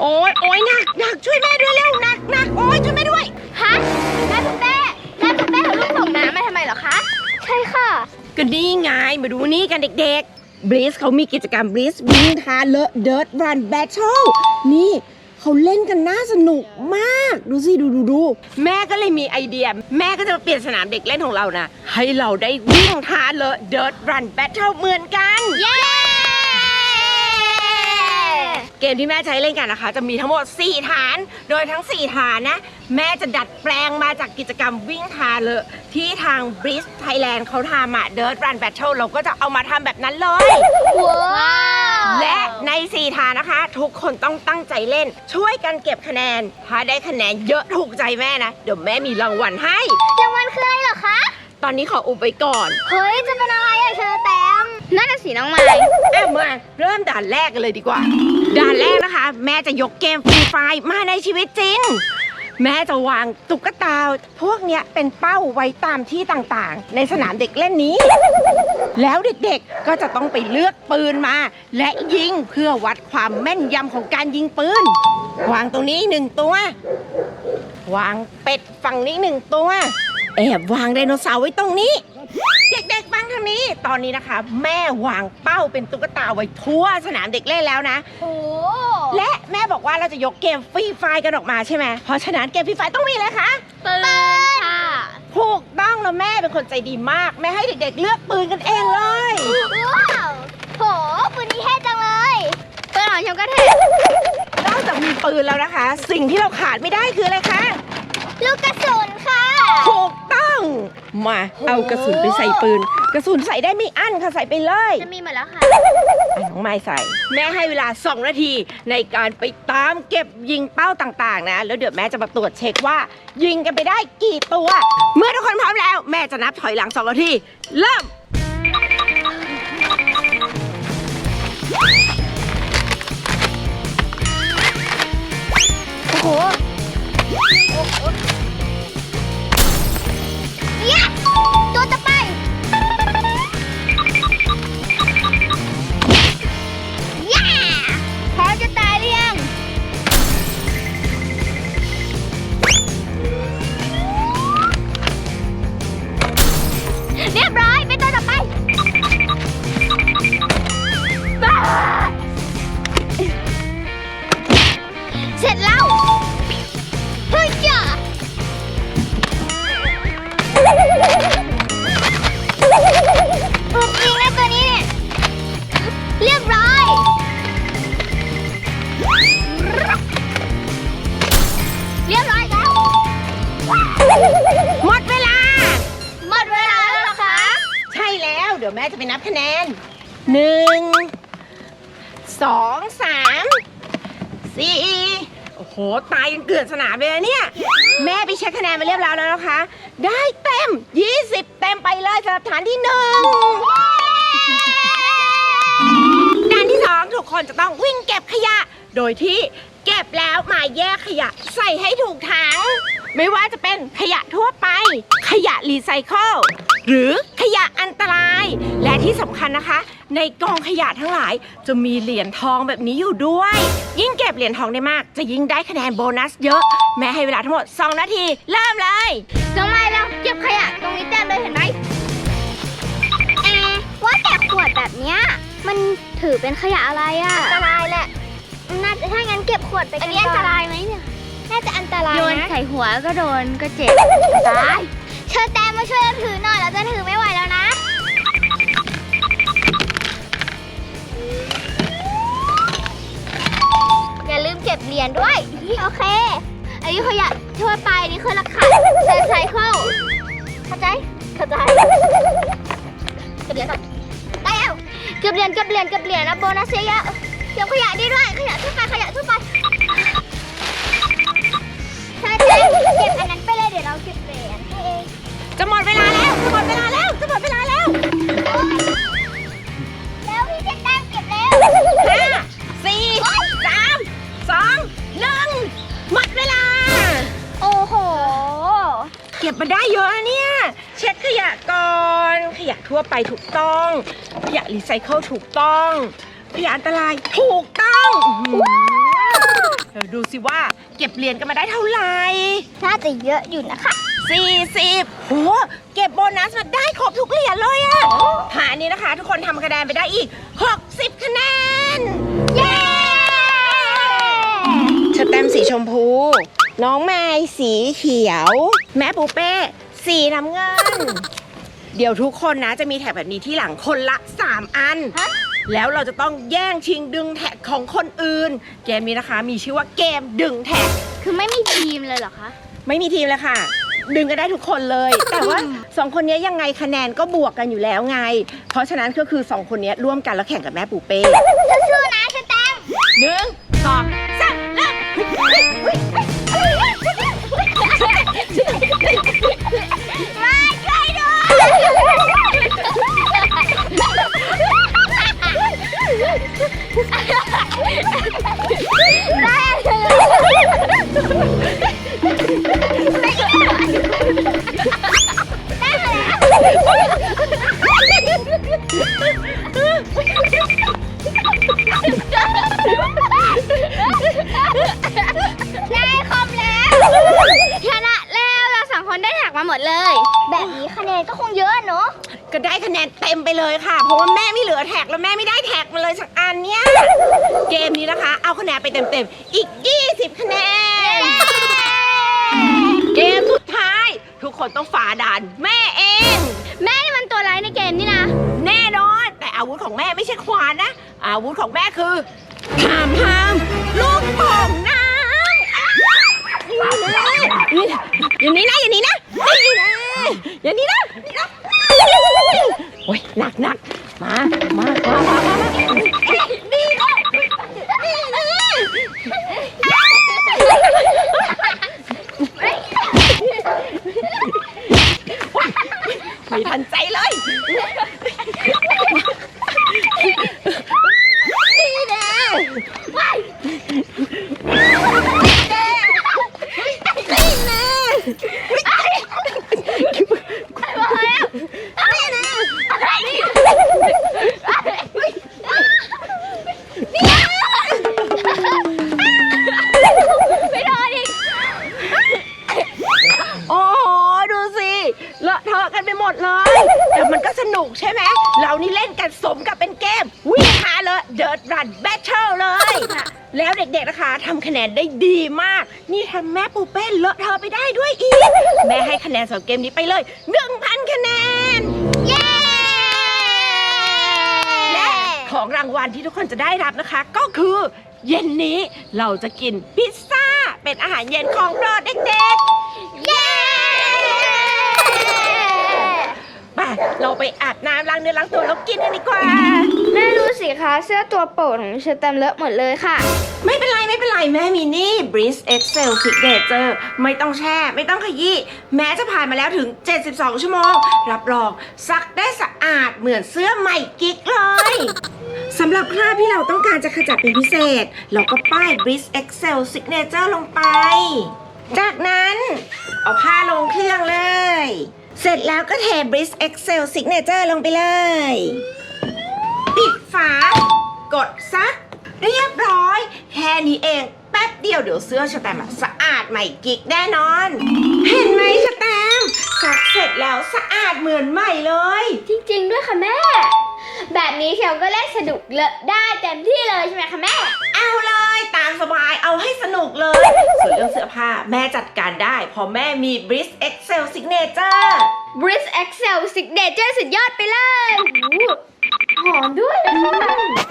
โอ้ยโอ้ยหนักหนักช่วยแม่ด้วยเร็วหนักหนักโอ้ยช่วยแม่ด้วย ฮะแม่ปุ๊เป้แม่ปุ๊เป้เอาลูกส่งน้ำมาทำไมเหรอคะ ใช่ค่ะ ก็นี่ไงมาดูนี่กันเด็กๆ บลิสเขามีกิจกรรมบลิสวิ่งทาเลอะเดิร์ดรันแบทเทิลนี่เขาเล่นกันน่าสนุกมาก ดูสิดูดูดูแม่ก็เลยมีไอเดีย แม่ก็จะมาเปลี่ยนสนามเด็กเล่นของเรานะ ให้เราได้วิ่งทาเลอะเดิร์ดรันแบทเทิลเหมือนกัน เย้ เกมที่แม่ใช้เล่นกันนะคะ จะมีทั้งหมด 4 ฐาน โดยทั้ง 4 ฐานนะ แม่จะดัดแปลงมาจากกิจกรรมวิ่งทาเลอะที่ทาง b r i s Thailand เขาทำอะ Dirt Run Battle เราก็จะเอามาทำแบบนั้นเลย ว้าวและใน 4 ฐานนะคะ ทุกคนต้องตั้งใจเล่น ช่วยกันเก็บคะแนน ถ้าได้คะแนนเยอะถูกใจแม่นะ เดี๋ยวแม่มีรางวัลให้ รางวัลคืออะไรเหรอคะ ตอนนี้ขออุบไปก่อนเฮ้ย จะเป็นอะไรอะเชอแตมนั่นน่ะสีน้องไม้อะมาเริ่มด่านแรกกันเลยดีกว่า ด่านแรกนะคะ แม่จะยกเกมฟรีไฟล์มาในชีวิตจริง แม่จะวางตุ๊กตา พวกเนี้ยเป็นเป้าไว้ตามที่ต่างๆ ในสนามเด็กเล่นนี้ แล้วเด็กๆก็จะต้องไปเลือกปืนมา และยิงเพื่อวัดความแม่นยำของการยิงปืน วางตรงนี้หนึ่งตัว วางเป็ดฝั่งนี้หนึ่งตัวแอบวางไดโนเสาร์ไว้ตรงนี้ เด็กๆฟังทางนี้ ตอนนี้นะคะ แม่วางเป้าเป็นตุ๊กตาไว้ทั่วสนามเด็กเล่นแล้วนะ โอ้และแม่บอกว่าเราจะยกเกมฟรีไฟร์กันออกมาใช่ไหมเพราะฉะนั้นเกมฟรีไฟร์ต้องมีเลยคะปืนค่ะถูกต้องแล้วแม่เป็นคนใจดีมาก แม่ให้เด็กๆ เลือกปืนกันเองเลย ว้าวโหปืนนี้เท่จังเลยปืนของฉันก็เท่นอกจากมีปืนแล้วนะคะ สิ่งที่เราขาดไม่ได้คืออะไรคะ ลูกกระสุนค่ะ ถูกต้อ งมาเอากระสุนไปใส่ปืน กระสุนใส่ได้ไม่อั้นค่ะใส่ไปเลยจะมีหมดแล้วค่ะอะน้องไม้ใส่ แม่ให้เวลา 2 นาทีในการไปตามเก็บยิงเป้าต่างๆนะ แล้วเดี๋ยวแม่จะมาตรวจเช็คว่า ยิงกันไปได้กี่ตัว เมื่อทุกคนพร้อมแล้ว แม่จะนับถอยหลัง 2 นาที เริ่มโอ้โห นึ่งสองสามสี่โอ้โห ตายกันเกลื่อนสนามเลยนะเนี่ย แม่ไปเช็คคะแนนมาเรียบร้อยแล้วนะคะ ได้เต็ม 20 เต็มไปเลยสำหรับฐานที่หนึ่งด่านที่สองทุกคนจะต้องวิ่งเก็บขยะ โดยที่เก็บแล้วมาแยกขยะใส่ให้ถูกถัง ไม่ว่าจะเป็นขยะทั่วไป ขยะรีไซเคิลหรือขยะอันตราย และที่สำคัญนะคะ ในกองขยะทั้งหลาย จะมีเหรียญทองแบบนี้อยู่ด้วย ยิ่งเก็บเหรียญทองได้มาก จะยิ่งได้คะแนนโบนัสเยอะ แม่ให้เวลาทั้งหมด 2 นาที เริ่มเลยน้องไม้แล้วเก็บขยะตรงนี้เต็มเลยเห็นไหมแอร์ว่าแต่ขวดแบบเนี้ยมันถือเป็นขยะอะไรอะอันตรายแหละ น่าจะถ้างั้นเก็บขวดไปอันนี้อันตรายไหมเนี่ย น่าจะอันตรายโยนนะใส่หัวก็โดนก็เจ็บตายเชิญแตมมาช่วยเราถือหน่อยเราจะถือไม่ไหวแล้วนะ นี้ขยะทั่วไปนี่คือราคาเซนไซเคิลเข้าใจ เข้าใจเก็บเหรียญก่อนได้แล้วเก็บเหรียญเก็บเหรียญเก็บเหรียญนะโบนัสเยอะเก็บขยะได้ด้วย ขยะทั่วไปขยะทั่วไปใช่ใช่เก็บอันนั้นไปเลยเดี๋ยวเราเก็บเหรียญให้เองจะหมดเวลาแล้วจะหมดเวลาแล้วจะหมดเวลาแล้ว ไปถูกต้องขยะรีไซเคิลถูกต้องพยานอันตรายถูกต้องเดี๋ยวดูสิว่าเก็บเหรียญกันมาได้เท่าไหร่ น่าจะเยอะอยู่นะคะ 40โหเก็บโบนัสมาได้ครบทุกเหรียญเลยอะหาอันนี้นะคะ ทุกคนทำคะแนนไปได้อีก 60 คะแนน เย้เชอร์แตมสีชมพู น้องไม้สีเขียว แม่ปูเป้ สีน้ำเงิน เดี๋ยวทุกคนนะจะมีแท็กแบบนี้ที่หลังคนละ 3 อันฮะแล้วเราจะต้องแย่งชิงดึงแท็กของคนอื่น เกมนี้นะคะมีชื่อว่าเกมดึงแท็ก คือไม่มีทีมเลยเหรอคะ ไม่มีทีมเลยค่ะ ดึงกันได้ทุกคนเลย แต่ว่าสองคนนี้ยังไงคะแนนก็บวกกันอยู่แล้วไง เพราะฉะนั้นก็คือสองคนนี้ร่วมกันแล้วแข่งกับแม่ปูเป้สู้ๆนะสแตมป์หนึ่งสองสามเริ่มมาช่วยด้วย ได้คอมแล้วชนะแล้วเราสองคนได้แท็กมาหมดเลย นี้คะแนนก็คงเยอะเนอะก็ได้คะแนนเต็มไปเลยค่ะ เพราะว่าแม่ไม่เหลือแท็กแล้วแม่ไม่ได้แท็กมาเลยสักอันเนี้ย เกมนี้นะคะ เอาคะแนนไปเต็มๆ อีก 20 คะแนน เกมสุดท้าย ทุกคนต้องฝ่าด่านแม่เอง แม่นี่มันตัวร้ายในเกมนี่นะ แน่นอน แต่อาวุธของแม่ไม่ใช่ควานนะ อาวุธของแม่คือหามหามลูกโป่งน้ำนี่นะอย่างนี้นะอย่างนี้นะนี่นะ อย่างนี้นะนี่นะโอ้ยหนักหนักมา มามามามามานี่นะนี่นะไม่ทันใจเลย เลยเดิร์ดรันแบทเทิลเลยแล้วเด็กๆนะคะทำคะแนนได้ดีมาก นี่ทำแม่ปูเป้เลอะเทอะไปได้ด้วยอีก แม่ให้คะแนนสำหรับเกมนี้ไปเลย 1,000 คะแนน เย้ และของรางวัลที่ทุกคนจะได้รับนะคะ ก็คือเย็นนี้เราจะกินพิซซ่า เป็นอาหารเย็นของโปรดเด็กๆ เย้ ไปเราไปอาบน้ำล้างเนื้อล้างตัวแล้วกินกันดีกว่า แม่รู้สิคะเสื้อตัวโปรดของเชอร์แตมเลอะหมดเลยค่ะ ไม่เป็นไรไม่เป็นไรแม่มีนี่ Breeze Excel Signature ไม่ต้องแช่ ไม่ต้องขยี้แม้จะผ่านมาแล้วถึง 72 ชั่วโมง รับรองซักได้สะอาดเหมือนเสื้อใหม่กิ๊กเลยสำหรับคราบที่เราต้องการจะขจัดเป็นพิเศษ เราก็ป้าย Breeze Excel Signature ลงไป จากนั้นเอาผ้าลงเครื่องเลย เสร็จแล้วก็เทบริสเอ็กเซลซิกเนเจอร์ลงไปเลย ปิดฝา กดซะ เรียบร้อย แค่นี้เอง แป๊บเดียวเดี๋ยวเสื้อชแตมอะสะอาดใหม่กิ๊กแน่นอน เห็นไหมชแตม ซักเสร็จแล้วสะอาดเหมือนใหม่เลย จริงๆ ด้วยค่ะแม่ แบบนี้เชลก็เล่นสนุกเลอะได้เต็มที่เลยใช่ไหมคะแม่ เอาเลยตามสบายเอาให้สนุกเลย ส่วนเรื่องเสื้อผ้าแม่จัดการได้เพราะแม่มี Breeze Excel Signature b r i s Excel Signature สุดยอดไปเลยโอ้โหหอมด้วยนะคะ